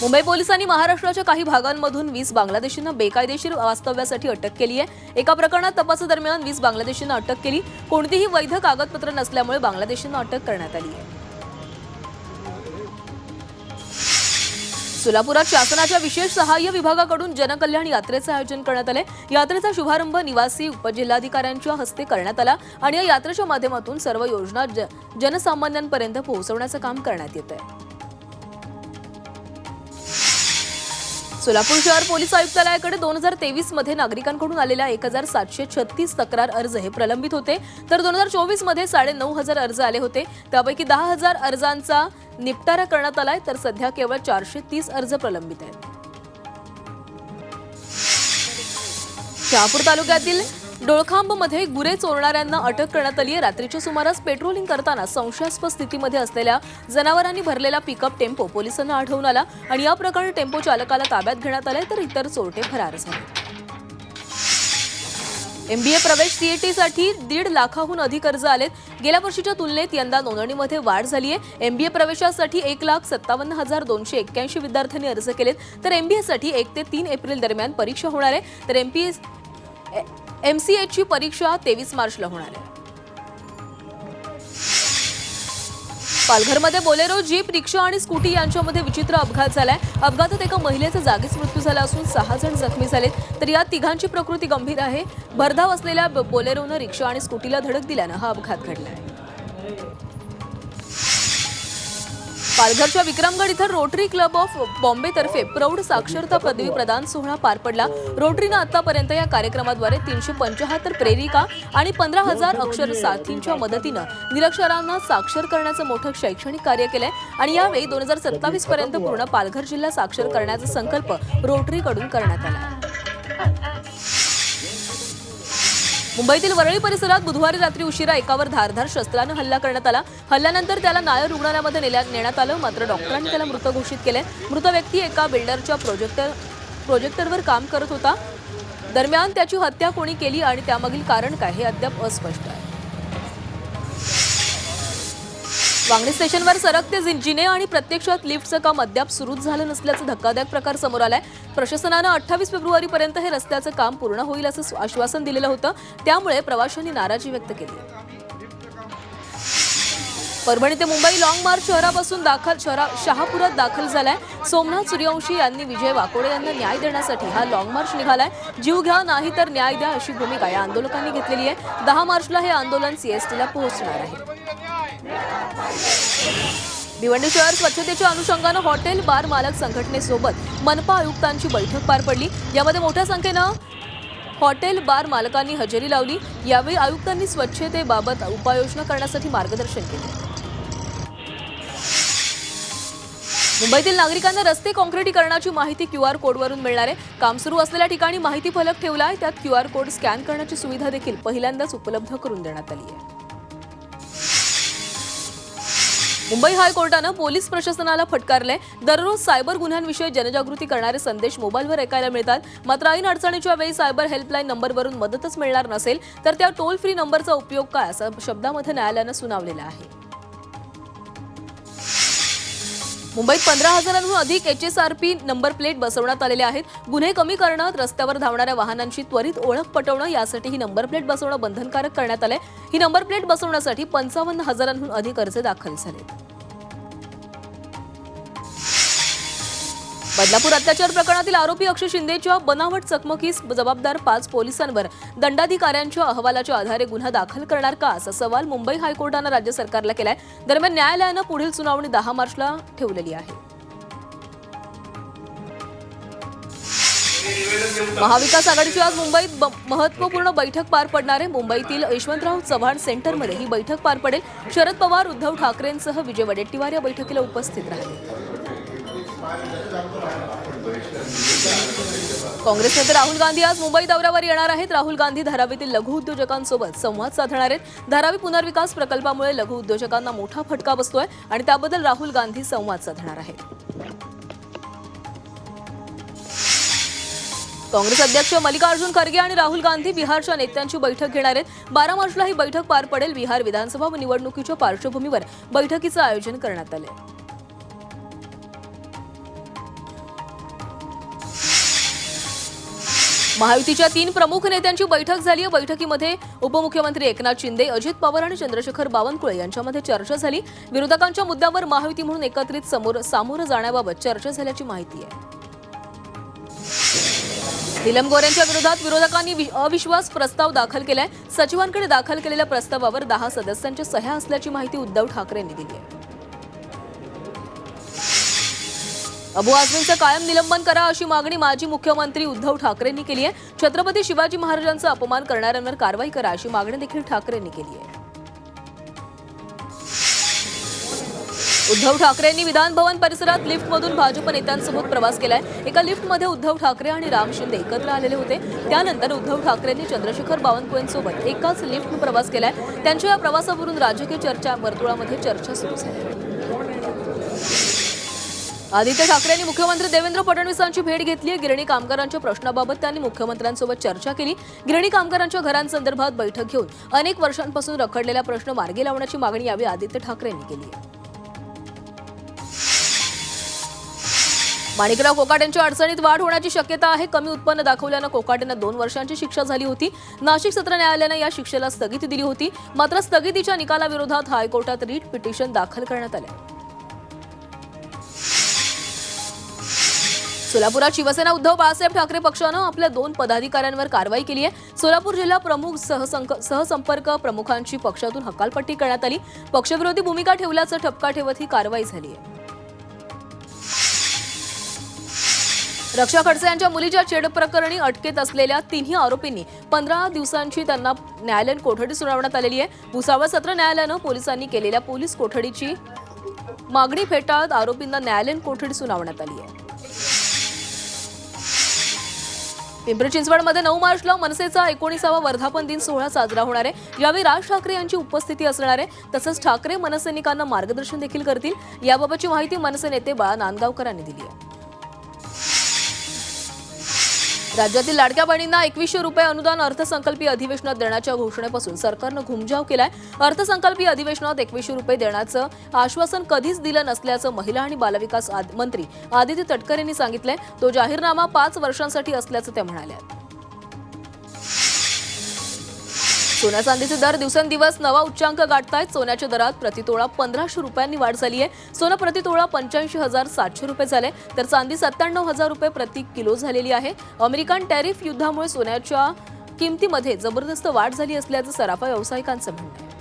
मुंबई पोलिसांनी महाराष्ट्राच्या काही भागांमधून वीस बांगलादेशींना बेकायदेशीर वास्तव्यासाठी अटक केली आहे. एका प्रकरणात तपासादरम्यान वीस बांगलादेशींना अटक केली. कोणतीही वैध कागदपत्र नसल्यामुळे बांगलादेशींना अटक करण्यात आली आहे. सोलापुरात शासनाच्या विशेष सहाय्य विभागाकडून जनकल्याण यात्रेचं आयोजन करण्यात आले यात्रेचा शुभारंभ निवासी उपजिल्हाधिकाऱ्यांच्या हस्ते करण्यात आला आणि या यात्रेच्या माध्यमातून सर्व योजना जनसामान्यांपर्यंत पोहोचवण्याचं काम करण्यात येत आहे सोलापूर शहर पोलीस आयुक्तालयाकडे दोन हजार तेवीसमध्ये नागरिकांकडून आलेल्या एक हजार सातशे छत्तीस तक्रार अर्ज हे प्रलंबित होते. तर दोन हजार चोवीसमध्ये साडे नऊ हजार अर्ज आले होते. त्यापैकी दहा हजार अर्जांचा निपटारा करण्यात आलाय. तर सध्या केवळ चारशे तीस अर्ज प्रलंबित आहेत. शहापूर तालुक्यातील डोळखांबमध्ये गुरे चोरणाऱ्यांना अटक करण्यात आली आहे. रात्रीच्या सुमारास पेट्रोलिंग करताना संशयास्पद स्थितीमध्ये असलेल्या जनावरांनी भरलेला पिकअप टेम्पो पोलिसांना आढळून आला आणि या प्रकरणी टेम्पो चालकाला ताब्यात घेण्यात आले तर इतर चोरटे फरार झाले. एमबीए प्रवेश सीएटीसाठी दीड लाखाहून अधिक अर्ज आलेत. गेल्या वर्षीच्या तुलनेत यंदा नोंदणीमध्ये वाढ झाली आहे एमबीए प्रवेशासाठी एक लाख सत्तावन्न हजार दोनशे एक्क्याऐंशी विद्यार्थ्यांनी अर्ज केलेत. तर एमबीएसाठी एक ते तीन एप्रिल दरम्यान परीक्षा होणार आहे. तर एमपीएस एमसीएची परीक्षा तेवीस मार्चला होणार आहे. पालघरमध्ये बोलेरो जीप रिक्षा आणि स्कूटी यांच्यामध्ये विचित्र अपघात झालाय. अपघातात एका महिलेचा जागीच मृत्यू झाला असून सहा जण जखमी झालेत. तर या तिघांची प्रकृती गंभीर आहे. भरधाव असलेल्या बोलेरोनं रिक्षा आणि स्कूटीला धडक दिल्यानं हा अपघात घडलाय. पालघरच्या विक्रमगड इथं रोटरी क्लब ऑफ बॉम्बेतर्फे प्रौढ साक्षरता पदवी प्रदान सोहळा पार पडला. रोटरीनं आतापर्यंत या कार्यक्रमाद्वारे तीनशे पंचाहत्तर प्रेरिका आणि पंधरा हजार अक्षर साथींच्या मदतीनं निरक्षरांना साक्षर करण्याचं मोठं शैक्षणिक कार्य केलंय आणि यावेळी दोन हजार सत्तावीस पर्यंत पूर्ण पालघर जिल्हा साक्षर करण्याचा संकल्प रोटरीकडून करण्यात आला. मुंबईतील वरळी परिसरात बुधवारी रात्री उशिरा एकावर धारधार शस्त्रानं हल्ला करण्यात आला. हल्ल्यानंतर त्याला नायर रुग्णालयामध्ये नेण्यात आलं. मात्र डॉक्टरांनी त्याला मृत घोषित केले. मृत व्यक्ती एका बिल्डरच्या प्रोजेक्टर प्रोजेक्टरवर काम करत होता. दरम्यान त्याची हत्या कोणी केली आणि त्यामागील कारण काय हे अद्याप अस्पष्ट आहे. वांगणी स्टेशनवर सरकते जिने आणि प्रत्यक्षात लिफ्टचं काम अद्याप सुरूच झालं नसल्याचं धक्कादायक प्रकार समोर आलाय. प्रशासनानं अठ्ठावीस फेब्रुवारीपर्यंत हे रस्त्याचं काम पूर्ण होईल असं आश्वासन दिलेलं होतं. त्यामुळे प्रवाशांनी नाराजी व्यक्त केली. परभणी ते मुंबई लाँग मार्च शहरापासून दाखल शहरा शहापुरात दाखल झालाय. सोमनाथ सूर्यवंशी यांनी विजय वाकोडे यांना न्याय देण्यासाठी हा लाँग मार्च निघालाय. जीव घ्या नाही तर न्याय द्या अशी भूमिका या आंदोलकांनी घेतलेली आहे. दहा मार्चला हे आंदोलन सीएसटीला पोहोचणार आहे. भिवंडी शहर स्वच्छतेच्या अनुषंगानं हॉटेल बार मालक संघटनेसोबत मनपा आयुक्तांची बैठक पार पडली. यामध्ये मोठ्या संख्येनं हॉटेल बार मालकांनी हजेरी लावली. यावेळी आयुक्तांनी स्वच्छतेबाबत उपाययोजना करण्यासाठी मार्गदर्शन केले. मुंबईतील नागरिकांना रस्ते काँक्रिटीकरणाची माहिती क्यू आर कोडवरून मिळणार आहे. काम सुरू असलेल्या ठिकाणी माहिती फलक ठेवला आहे त्यात क्यू आर कोड स्कॅन करण्याची सुविधा देखील पहिल्यांदाच उपलब्ध करून देण्यात आली आहे. मुंबई हायकोर्टानं पोलीस प्रशासनाला फटकारले दररोज सायबर गुन्ह्यांविषयी जनजागृती करणारे संदेश मोबाईलवर ऐकायला मिळतात. मात्र ऐन अडचणीच्या वेळी सायबर हेल्पलाईन नंबरवरून मदतच मिळणार नसेल तर त्या टोल फ्री नंबरचा उपयोग काय? असा शब्दामध्ये न्यायालयानं सुनावलेला आहे. मुंबईत पंधरा हजारांहून अधिक H S R P number plate बसवण्यात आलेले आहेत. गुन्हे कमी करणं रस्त्यावर धावणाऱ्या वाहनांची त्वरित ओळख पटवणं यासाठी ही नंबर प्लेट बसवणं बंधनकारक करण्यात आलंय. ही नंबर प्लेट बसवण्यासाठी पंचावन्न हजारांहून अधिक अर्ज दाखल झाले बदलापूर अत्याचार प्रकरणातील आरोपी अक्षय शिंदेच्या बनावट चकमकीस जबाबदार पाच पोलिसांवर दंडाधिकाऱ्यांच्या अहवालाच्या आधारे गुन्हा दाखल करणार का असा सवाल मुंबई हायकोर्टानं राज्य सरकारला केलाय. दरम्यान न्यायालयानं पुढील सुनावणी दहा मार्चला ठेवलेली आहे. महाविकास आघाडीची आज मुंबईत महत्त्वपूर्ण बैठक पार पडणार आहे. मुंबईतील यशवंतराव चव्हाण सेंटरमध्ये ही बैठक पार पडेल. शरद पवार उद्धव ठाकरेंसह विजय वडेट्टीवार या बैठकीला उपस्थित राहतील काँग्रेस नेते राहुल गांधी आज मुंबई दौऱ्यावर येणार आहेत. राहुल गांधी धारावीतील लघु उद्योजकांसोबत संवाद साधणार आहेत. धारावी पुनर्विकास प्रकल्पामुळे लघु उद्योजकांना मोठा फटका बसतोय आणि त्याबद्दल राहुल गांधी संवाद साधणार आहेत. काँग्रेस अध्यक्ष मल्लिकार्जुन खरगे आणि राहुल गांधी बिहारच्या नेत्यांची बैठक घेणार आहेत. बारा मार्चला ही बैठक पार पडेल. बिहार विधानसभा निवडणुकीच्या पार्श्वभूमीवर बैठकीचं आयोजन करण्यात आलं महायुतीच्या तीन प्रमुख नेत्यांची बैठक झाली. या बैठकीमध्ये उपमुख्यमंत्री एकनाथ शिंदे अजित पवार आणि चंद्रशेखर बावनकुळे यांच्यामध्ये चर्चा झाली. विरोधकांच्या मुद्द्यावर महायुती म्हणून एकत्रित समोर सामोरं जाण्याबाबत चर्चा झाल्याची माहिती आहे. नीलम गोऱ्यांच्या विरोधात विरोधकांनी वि- अविश्वास प्रस्ताव दाखल केलाय. सचिवांकडे दाखल केलेल्या प्रस्तावावर दहा सदस्यांच्या सह्या असल्याची माहिती उद्धव ठाकरेंनी दिली आहे. अबू आझमींचं कायम निलंबन करा अशी मागणी माजी मुख्यमंत्री उद्धव ठाकरेंनी केली आहे. छत्रपती शिवाजी महाराजांचा अपमान करणाऱ्यांवर कारवाई करा अशी मागणी देखील ठाकरेंनी केली आहे. उद्धव ठाकरेंनी विधानभवन परिसरात लिफ्टमधून भाजप नेत्यांसोबत प्रवास केलाय. एका लिफ्टमध्ये उद्धव ठाकरे आणि राम शिंदे एकत्र आलेले होते. त्यानंतर उद्धव ठाकरेंनी चंद्रशेखर बावनकुळेंसोबत एकाच लिफ्ट प्रवास केलाय. त्यांच्या या प्रवासावरून राजकीय चर्चा वर्तुळामध्ये चर्चा सुरू झाली. आदित्य ठाकरेंनी मुख्यमंत्री देवेंद्र फडणवीसांची भेट घेतली आहे. गिरणी कामगारांच्या प्रश्नाबाबत त्यांनी मुख्यमंत्र्यांसोबत चर्चा केली. गिरणी कामगारांच्या घरांसंदर्भात बैठक घेऊन अनेक वर्षांपासून रखडलेला प्रश्न मार्गी लावण्याची मागणी यावेळी आदित्य ठाकरेंनी केली आहे. माणिकराव कोकाटेंच्या अडचणीत वाढ होण्याची शक्यता आहे. कमी उत्पन्न दाखवल्यानं कोकाटेंना दोन वर्षांची शिक्षा झाली होती. नाशिक सत्र न्यायालयानं या शिक्षेला स्थगिती दिली होती. मात्र स्थगितीच्या निकालाविरोधात हायकोर्टात रीट पिटिशन दाखल करण्यात आले. सोलापुरात शिवसेना उद्धव बाळासाहेब ठाकरे पक्षानं आपल्या दोन पदाधिकाऱ्यांवर कारवाई केली आहे. सोलापूर जिल्हा प्रमुख सहसंक सहसंपर्क प्रमुखांची पक्षातून हकालपट्टी करण्यात आली. पक्षविरोधी भूमिका ठेवल्याचं ठपका ठेवत ही कारवाई झाली आहे. रक्षा खडसे यांच्या मुलीच्या छेड प्रकरणी अटकेत असलेल्या तिन्ही आरोपींनी पंधरा दिवसांची त्यांना न्यायालयीन कोठडी सुनावण्यात आलेली आहे. भुसावळ सत्र न्यायालयानं पोलिसांनी केलेल्या पोलीस कोठडीची मागणी फेटाळत आरोपींना न्यायालयीन कोठडी सुनावण्यात आली आहे. पिंपरी चिंचवडमध्ये नऊ मार्चला मनसेचा एकोणीसावा वर्धापन दिन सोहळा साजरा होणार आहे. यावेळी राज ठाकरे यांची उपस्थिती असणार आहे. तसंच ठाकरे मनसैनिकांना मार्गदर्शन देखील करतील. याबाबतची माहिती मनसे नेते बाळा नांदगावकरांनी दिली आहे. राज्यातील लाडक्या बहिणींना एकवीसशे रुपये अनुदान अर्थसंकल्पीय अधिवेशनात देण्याच्या घोषणेपासून सरकारनं घुमजाव केलाय. अर्थसंकल्पीय अधिवेशनात एकवीसशे रुपये देण्याचं आश्वासन कधीच दिलं नसल्याचं महिला आणि बालविकास आद- मंत्री आदित्य तटकरे यांनी सांगितलंय. तो जाहीरनामा पाच वर्षांसाठी असल्याचं त्या म्हणाल्या. सोन्या चांदीचे दर दिवसेंदिवस नवा उच्चांक गाठतायत. सोन्याच्या दरात प्रतितोळा पंधराशे रुपयांनी वाढ झाली आहे सोनं प्रतितोळा पंच्याऐंशी हजार सातशे रुपये झाले. तर चांदी सत्त्याण्णव हजार रुपये प्रति किलो झालेली आहे. अमेरिकन टॅरिफ युद्धामुळे सोन्याच्या किमतीमध्ये जबरदस्त वाढ झाली असल्याचं सराफा व्यावसायिकांचं म्हणणं आहे.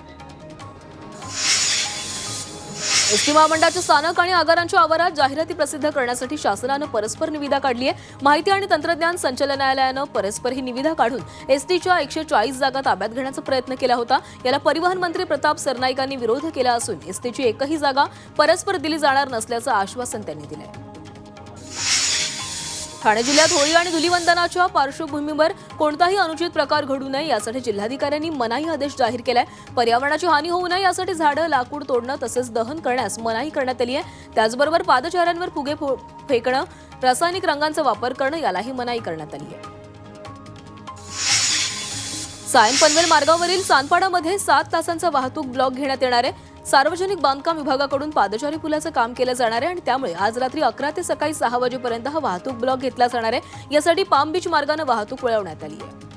एसटी महामंडळाच्या स्थानक आणि आगारांच्या आवारात जाहिराती प्रसिद्ध करण्यासाठी शासनानं परस्पर निविदा काढली आहे. माहिती आणि तंत्रज्ञान संचालनालयानं परस्पर ही निविदा काढून एसटीच्या एकशे चाळीस जागा ताब्यात घेण्याचा प्रयत्न केला होता. याला परिवहन मंत्री प्रताप सरनाईकांनी विरोध केला असून एसटीची एकही जागा परस्पर दिली जाणार नसल्याचं आश्वासन त्यांनी दिलं आहे ठाणे जिल्ह्यात होळी आणि धुलीवंदनाच्या पार्श्वभूमीवर कोणताही अनुचित प्रकार घडू नये यासाठी जिल्हाधिकाऱ्यांनी मनाई आदेश जाहीर केलाय. पर्यावरणाची हानी होऊ नये यासाठी झाडं लाकूड तोडणं तसेच दहन करण्यास मनाई करण्यात आली आहे. त्याचबरोबर पादचाऱ्यांवर फुगे फो- फेकणं रासायनिक रंगांचा वापर करणं यालाही मनाई करण्यात आली आहे. सायन पनवेल मार्गावरील सानपाडामध्ये सात तासांचा वाहतूक ब्लॉक घेण्यात येणार आहे. सार्वजनिक बांधकाम विभागाकडून पादचारी पुलाचं काम केलं जाणार आहे आणि त्यामुळे आज रात्री अकरा ते सकाळी सहा वाजेपर्यंत हा वाहतूक ब्लॉक घेतला जाणार आहे. यासाठी पाम बीच मार्गानं वाहतूक वळवण्यात आली आहे.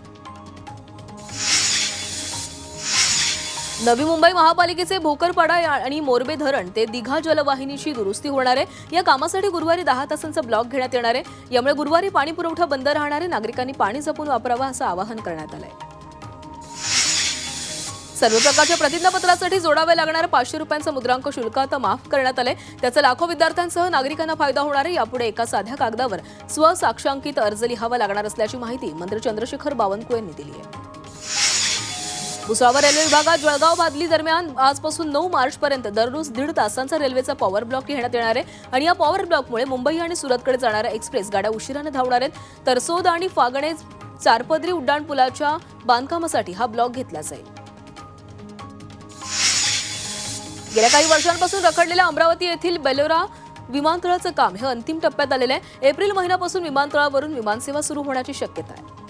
नवी मुंबई महापालिकेचे भोकरपाडा या- आणि मोरबे धरण ते दिघा जलवाहिनीची दुरुस्ती होणार आहे. या कामासाठी गुरुवारी दहा तासांचा ब्लॉक घेण्यात येणार आहे. यामुळे गुरुवारी पाणी पुरवठा बंद राहणार आहे. नागरिकांनी पाणी जपून वापरावं असं आवाहन करण्यात आलं आहे सर्व प्रकारच्या प्रतिज्ञापत्रासाठी जोडावे लागणारं पाचशे रुपयांचं मुद्रांक शुल्क आता माफ करण्यात आले त्याचा लाखो विद्यार्थ्यांसह नागरिकांना फायदा होणार आहे. यापुढे एका साध्या कागदावर स्वसाक्षांकित अर्ज लिहावा लागणार असल्याची माहिती मंत्री चंद्रशेखर बावनकुळे यांनी दिली आहे. भुसावळ रेल्वे विभागात जळगाव बादली दरम्यान आजपासून नऊ मार्च पर्यंत दररोज दीड तासांचा रेल्वेचा पॉवर ब्लॉक घेण्यात येणार आहे आणि या पॉवर ब्लॉकमुळे मुंबई आणि सुरतकडे जाणाऱ्या एक्सप्रेस गाड्या उशिराने धावणार आहेत. तरसोद आणि फागणे चारपदरी उड्डाणपुलाच्या बांधकामासाठी हा ब्लॉक घेतला जाईल. गेल्या काही वर्षांपासून रखडलेल्या अमरावती येथील बेलोरा विमानतळाचं काम हे अंतिम टप्प्यात आलेलं आहे. एप्रिल महिन्यापासून विमानतळावरून विमानसेवा सुरू होण्याची शक्यता आहे.